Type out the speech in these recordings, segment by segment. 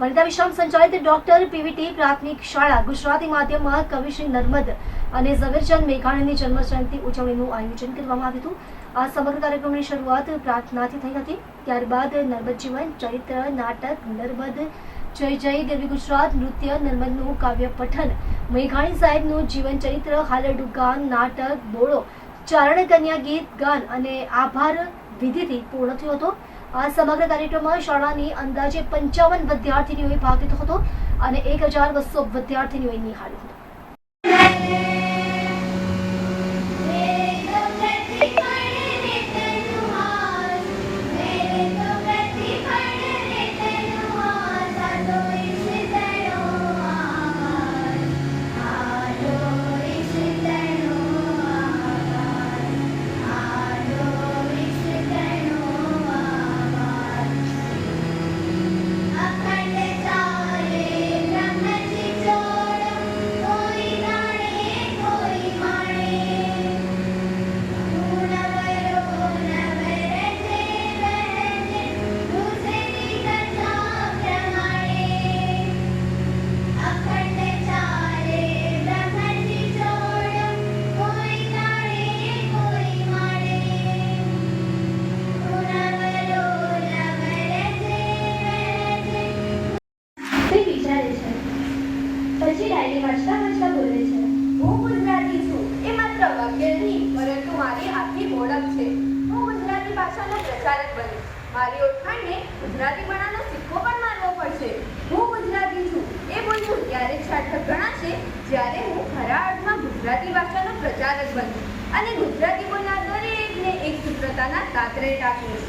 વનિતા વિશ્રામ સંચાલિત doctor Pvt પ્રાથમિક શાળા ગુજરાતી માધ્યમમાં કવિશ્રી નર્મદ અને ઝવેરચંદ મેઘાણીની જન્મ જયંતિ ઉજવણીનું આયોજન કરવામાં આવ્યું હતું. આ સમગ્ર કાર્યક્રમની શરૂઆત પ્રાર્થનાથી થઈ હતી. ત્યારબાદ નર્મદ જીવન, ચરિત્ર, નાટક, નર્મદ, જય જય, દેવી ગુજરાત, નૃત્ય, નર્મદનું કાવ્ય પઠન, મેઘાણી સાહેબનું જીવન ચરિત્ર, હાલડુ ગાન, નાટક, બોળો, ચારણ કન્યા ગીત, ગાન અને આભાર વિધિથી પૂર્ણ થયો હતો. આ સમગ્ર કાર્યક્રમમાં શાળાની અંદાજે પંચાવન વિદ્યાર્થીનીઓએ ભાગ લીધો હતો અને એક હજાર બસો વિદ્યાર્થીનીઓએ નિહાળ્યું હતો પછી ડાયરી વાંચતા વાંચતા બોલે છે. હું ગુજરાતી છું. એ માત્ર વાક્ય નહીં, પરંતુ મારી આખી ઓળખ છે. હું ગુજરાતી ભાષાનો પ્રચારક બનીશ મારી ઓળખાણને ગુજરાતી ગુજરાતીપણાનો સિક્કો પણ મારવો પડશે. હું ગુજરાતી છું. એ બોલવું ત્યારે જ સાર્થક ગણાશે જ્યારે હું ખરા અર્થમાં ગુજરાતી ભાષાનો પ્રચારક બનીશ અને ગુજરાતી બોલનાર દરેકને એક સૂત્રતાના કાતરે ટાંકીશ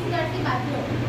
આપો की બાજુ